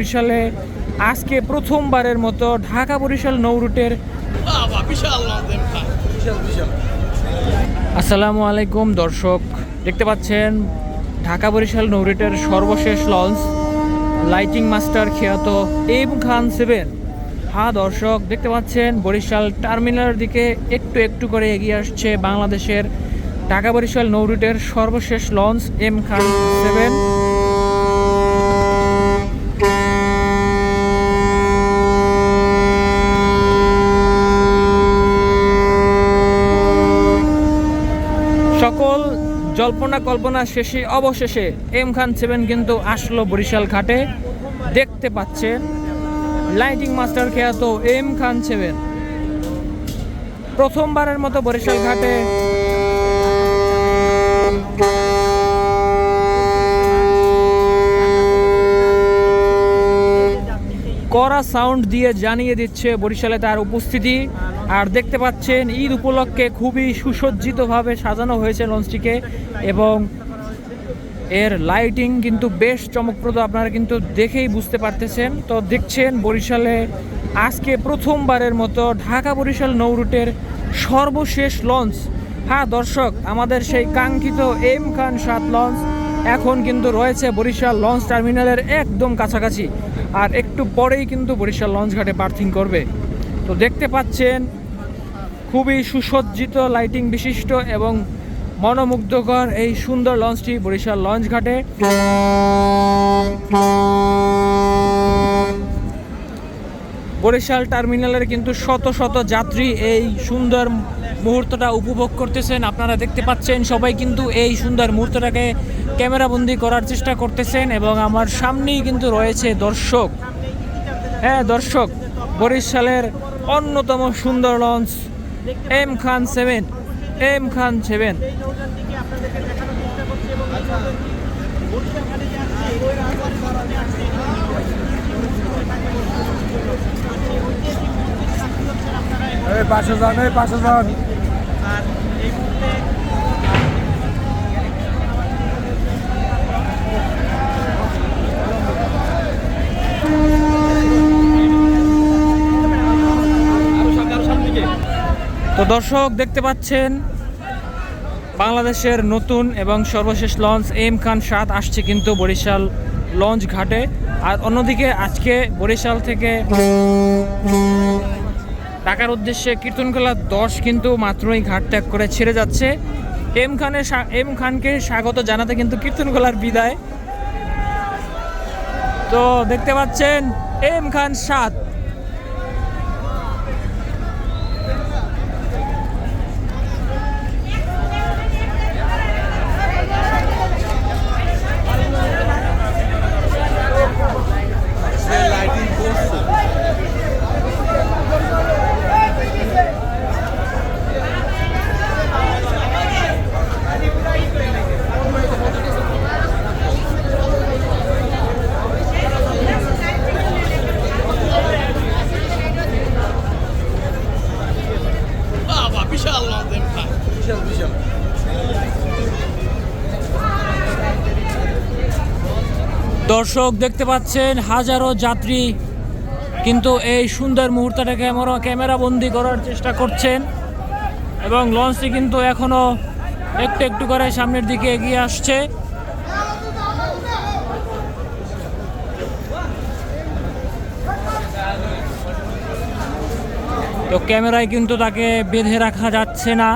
বরিশালে আজকে প্রথমবারের মতো ঢাকা বরিশাল নৌ রুটের আসসালামু আলাইকুম, দর্শক। দেখতে পাচ্ছেন, ঢাকা বরিশাল নৌ রুটের সর্বশেষ লঞ্চ, লাইটিং মাস্টার খ্যাত এম খান সেভেন। হ্যাঁ দর্শক, দেখতে পাচ্ছেন, বরিশাল টার্মিনালের দিকে একটু একটু করে এগিয়ে আসছে বাংলাদেশের ঢাকা বরিশাল নৌ রুটের সর্বশেষ লঞ্চ, এম খান সেভেন। সকল জল্পনা কল্পনা শেষে, অবশেষে এম খান সেভেন কিন্তু আসলো বরিশাল ঘাটে। দেখতে পাচ্ছেন লাইটিং মাস্টার খ্যাত এম খান সেভেন। প্রথমবারের মতো বরিশাল ঘাটে কড়া সাউন্ড দিয়ে জানিয়ে দিচ্ছে বরিশালে তার উপস্থিতি। আর দেখতে পাচ্ছেন, ঈদ উপলক্ষে খুবই সুসজ্জিতভাবে সাজানো হয়েছে লঞ্চটিকে এবং এর লাইটিং কিন্তু বেশ চমকপ্রদ, আপনারা কিন্তু দেখেই বুঝতে পারতেছেন। তো দেখছেন বরিশালে আজকে প্রথমবারের মতো ঢাকা বরিশাল নৌরুটের সর্বশেষ লঞ্চ। হ্যাঁ দর্শক, আমাদের সেই কাঙ্ক্ষিত এম খান সাত লঞ্চ এখন কিন্তু রয়েছে বরিশাল লঞ্চ টার্মিনালের একদম কাছাকাছি। আর একটু পরেই কিন্তু বরিশাল লঞ্চ ঘাটে পার্কিং করবে। তো দেখতে পাচ্ছেন, খুবই সুসজ্জিত লাইটিং বিশিষ্ট এবং মনোমুগ্ধকর এই সুন্দর লঞ্চটি বরিশাল লঞ্চ ঘাটে। বরিশাল টার্মিনালের কিন্তু শত শত যাত্রী এই সুন্দর মুহূর্তটা উপভোগ করতেছেন, আপনারা দেখতে পাচ্ছেন, সবাই কিন্তু এই সুন্দর মুহূর্তটাকে ক্যামেরাবন্দি করার চেষ্টা করতেছেন এবং আমার সামনেই কিন্তু রয়েছে দর্শক। হ্যাঁ দর্শক, বরিশালের অন্যতম সুন্দর launch, M Khan seven, M Khan seven. পাশে যান। তো দর্শক, দেখতে পাচ্ছেন, বাংলাদেশের নতুন এবং সর্বশেষ লঞ্চ এম খান সাত আসছে কিন্তু বরিশাল লঞ্চ ঘাটে। আর অন্যদিকে আজকে বরিশাল থেকে ঢাকার উদ্দেশ্যে কীর্তনকলা দশ কিন্তু মাত্রই ঘাট ত্যাগ করে ছেড়ে যাচ্ছে। এম খানের এম খানকে স্বাগত জানাতে কিন্তু কীর্তনকলার বিদায়। তো দেখতে পাচ্ছেন, এম খান সাত বাবা বিশাল লঞ্চ এম খান দর্শক দেখতে পাচ্ছেন, হাজারো যাত্রী কিন্তু এই সুন্দর মুহূর্তটাকে ক্যামেরা ক্যামেরা বন্দি করার চেষ্টা করছেন এবং লঞ্চটি কিন্তু এখনও একটু একটু করে সামনের দিকে এগিয়ে আসছে। তো ক্যামেরায় কিন্তু তাকে বেঁধে রাখা যাচ্ছে না।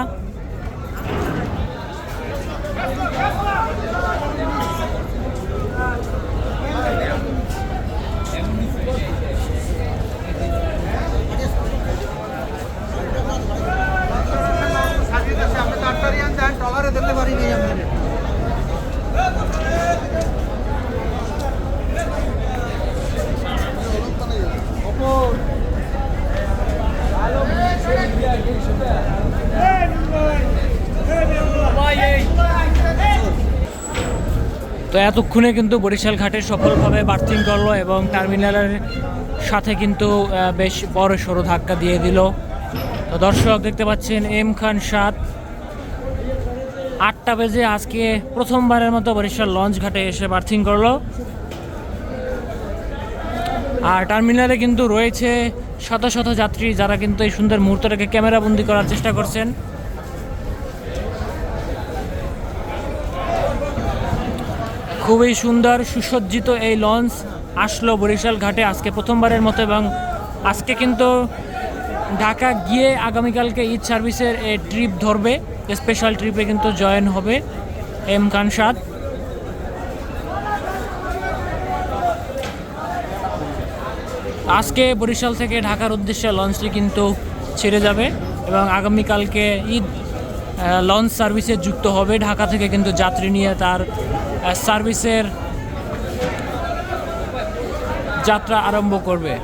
দিতে পারিনি আমি তো এতক্ষণে কিন্তু বরিশাল ঘাটে সফলভাবে বার্থিং করল এবং টার্মিনালের সাথে কিন্তু বেশ বড় সড়ো ধাক্কা দিয়ে দিল। তো দর্শক, দেখতে পাচ্ছেন, এম খান সাত আটটা বেজে আজকে প্রথমবারের মতো বরিশাল লঞ্চ ঘাটে এসে বার্থিং করল। আর টার্মিনালে কিন্তু রয়েছে শত শত যাত্রী যারা কিন্তু এই সুন্দর মুহূর্তটাকে ক্যামেরাবন্দি করার চেষ্টা করছেন। খুবই সুন্দর, সুসজ্জিত এই লঞ্চ আসলো বরিশাল ঘাটে আজকে প্রথমবারের মতো এবং আজকে কিন্তু ঢাকা গিয়ে আগামীকালকে ঈদ সার্ভিসের ট্রিপ ধরবে। স্পেশাল ট্রিপে কিন্তু জয়েন হবে এম খান সাদ। আজকে বরিশাল থেকে ঢাকার উদ্দেশ্যে লঞ্চটি কিন্তু ছেড়ে যাবে এবং আগামীকালকে ঈদ লঞ্চ সার্ভিসে যুক্ত হবে। ঢাকা থেকে কিন্তু যাত্রী নিয়ে তার সার্ভিসের যাত্রা আরম্ভ করবে।